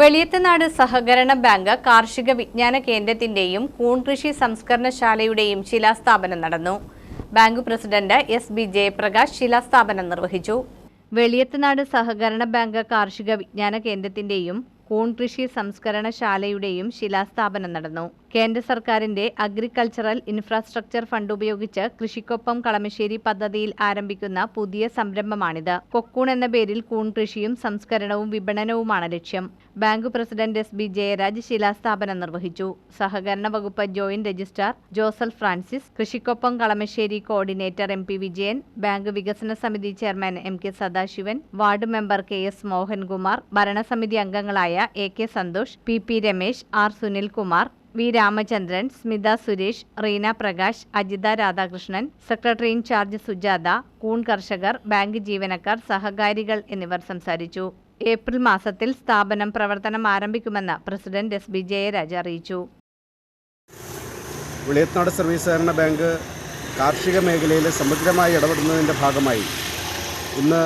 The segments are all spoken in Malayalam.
വെളിയത്തുനാട് സഹകരണ ബാങ്ക് കാർഷിക വിജ്ഞാന കേന്ദ്രത്തിന്റെയും കൂൺകൃഷി സംസ്കരണശാലയുടെയും ശിലാസ്ഥാപനം നടന്നു. Bank president S B Jayaprakash ശിലാസ്ഥാപനം നിർവഹിച്ചു. വെളിയത്തനാട് സഹകരണ ബാങ്ക് കാർഷിക വിജ്ഞാന കേന്ദ്രത്തിന്റെയും കൂൺകൃഷി സംസ്കരണശാലയുടെയും ശിലാസ്ഥാപനം നടന്നു. കേന്ദ്ര സർക്കാരിന്റെ അഗ്രികൾച്ചറൽ ഇൻഫ്രാസ്ട്രക്ചർ ഫണ്ട് ഉപയോഗിച്ച് കൃഷിക്കൊപ്പം കളമശ്ശേരി പദ്ധതിയിൽ ആരംഭിക്കുന്ന പുതിയ സംരംഭമാണിത്. കൊക്കൂൺ എന്ന പേരിൽ കൂൺ കൃഷിയും സംസ്കരണവും വിപണനവുമാണ് ലക്ഷ്യം. Bank president S B Jayaraj ശിലാസ്ഥാപനം നിർവഹിച്ചു. സഹകരണ വകുപ്പ് joint registrar Joseph Francis കൃഷിക്കൊപ്പം Kalamassery coordinator M P Vijayan bank വികസന സമിതി chairman M K Sadasivan ward member K S Mohankumar ഭരണസമിതി അംഗങ്ങളായ A K Santhosh P P Ramesh R Sunilkumar V Ramachandran Smitha Suresh Reena Prakash Ajitha Radhakrishnan secretary in charge Sujatha കൂൺ കർഷകർ ബാങ്ക് ജീവനക്കാർ സഹകാരികൾ എന്നിവർ സംസാരിച്ചു. ഏപ്രിൽ മാസത്തിൽ സ്ഥാപനം പ്രവർത്തനം ആരംഭിക്കുമെന്ന് പ്രസിഡന്റ് എസ്. ബി ജയരാജ് അറിയിച്ചു. വെളിയത്നാട് സർവീസ് സഹകരണ ബാങ്ക് കാർഷിക മേഖലയിൽ സമഗ്രമായി ഇടപെടുന്നതിന്റെ ഭാഗമായി ഇന്ന്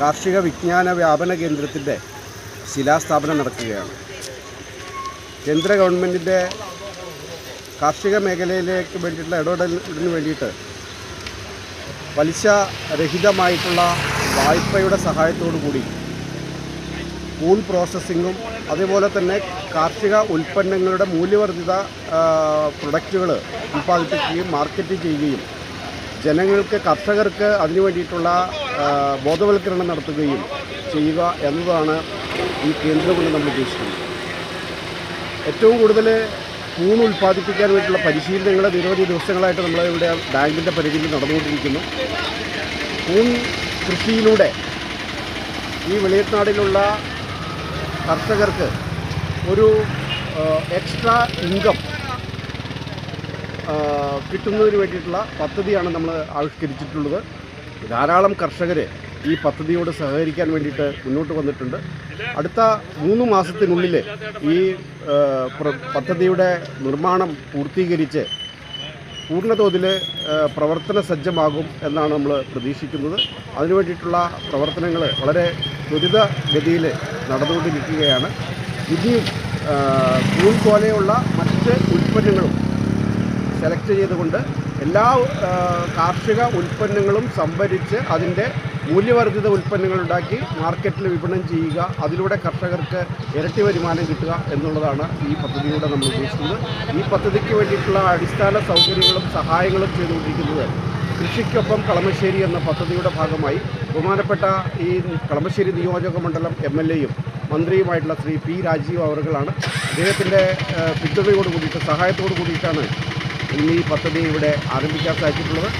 കാർഷിക വിജ്ഞാന വ്യാപന കേന്ദ്രത്തിന്റെ ശിലാസ്ഥാപനം നടക്കുകയാണ്. കേന്ദ്ര ഗവൺമെന്റിന്റെ കാർഷിക മേഖലയിലേക്ക് വേണ്ടിയിട്ടുള്ള ഇടപെടലിന് വേണ്ടിയിട്ട് പലിശ രഹിതമായിട്ടുള്ള വായ്പയുടെ സഹായത്തോടു കൂടി കൂൺ പ്രോസസ്സിങ്ങും അതേപോലെ തന്നെ കാർഷിക ഉൽപ്പന്നങ്ങളുടെ മൂല്യവർദ്ധിത പ്രൊഡക്റ്റുകൾ ഉൽപ്പാദിപ്പിക്കുകയും മാർക്കറ്റ് ചെയ്യുകയും ജനങ്ങൾക്ക് കർഷകർക്ക് അതിനു വേണ്ടിയിട്ടുള്ള ബോധവൽക്കരണം നടത്തുകയും ചെയ്യുക എന്നതാണ് ഈ കേന്ദ്രം കൊണ്ട് നമ്മൾ ഉദ്ദേശിക്കുന്നത്. ഏറ്റവും കൂടുതൽ കൂൺ ഉൽപ്പാദിപ്പിക്കാൻ വേണ്ടിയിട്ടുള്ള പരിശീലനങ്ങൾ നിരവധി ദിവസങ്ങളായിട്ട് നമ്മൾ ഇവിടെ ബാങ്കിന്റെ പരിധിയിൽ നടന്നുകൊണ്ടിരിക്കുന്നു. കൂൺ കൃഷിയിലൂടെ ഈ വെളിയത്നാടിലുള്ള കർഷകർക്ക് ഒരു എക്സ്ട്രാ ഇൻകം കിട്ടുന്നതിന് വേണ്ടിയിട്ടുള്ള പദ്ധതിയാണ് നമ്മൾ ആവിഷ്കരിച്ചിട്ടുള്ളത്. ധാരാളം കർഷകർ ഈ പദ്ധതിയോട് സഹകരിക്കാൻ വേണ്ടിയിട്ട് മുന്നോട്ട് വന്നിട്ടുണ്ട്. അടുത്ത മൂന്ന് മാസത്തിനുള്ളിൽ ഈ പദ്ധതിയുടെ നിർമ്മാണം പൂർത്തീകരിച്ച് പൂർണതോതിൽ പ്രവർത്തന സജ്ജമാകും എന്നാണ് നമ്മൾ പ്രതീക്ഷിക്കുന്നത്. അതിനു വേണ്ടിയിട്ടുള്ള പ്രവർത്തനങ്ങൾ വളരെ ത്വരിതഗതിയിൽ നടന്നുകൊണ്ടിരിക്കുകയാണ്. ഇനിയും സ്കൂൾ പോലെയുള്ള മറ്റ് ഉൽപ്പന്നങ്ങളും സെലക്ട് ചെയ്തുകൊണ്ട് എല്ലാ കാർഷിക ഉൽപ്പന്നങ്ങളും സംഭരിച്ച് അതിന്റെ മൂല്യവർദ്ധിത ഉൽപ്പന്നങ്ങൾ ഉണ്ടാക്കി മാർക്കറ്റിൽ വിപണനം ചെയ്യുക അതിലൂടെ കർഷകർക്ക് ഇരട്ടി വരുമാനം കിട്ടുക എന്നുള്ളതാണ് ഈ പദ്ധതിയിലൂടെ നമ്മൾ ഉദ്ദേശിക്കുന്നത്. ഈ പദ്ധതിക്ക് വേണ്ടിയിട്ടുള്ള അടിസ്ഥാന സൗകര്യങ്ങളും സഹായങ്ങളും ചെയ്തുകൊണ്ടിരിക്കുന്നത് കൃഷിക്കൊപ്പം കളമശ്ശേരി എന്ന പദ്ധതിയുടെ ഭാഗമായി ബഹുമാനപ്പെട്ട ഈ കളമശ്ശേരി നിയോജക മണ്ഡലം എം എൽ എയും മന്ത്രിയുമായിട്ടുള്ള ശ്രീ പി രാജീവ് അവറുകളാണ്. അദ്ദേഹത്തിന്റെ പിന്തുണയോട് കൂടിയിട്ട് സഹായത്തോട് കൂടിയിട്ടാണ് ഇന്ന് ഈ പദ്ധതി ഇവിടെ ആരംഭിക്കാൻ സാധിച്ചിട്ടുള്ളത്.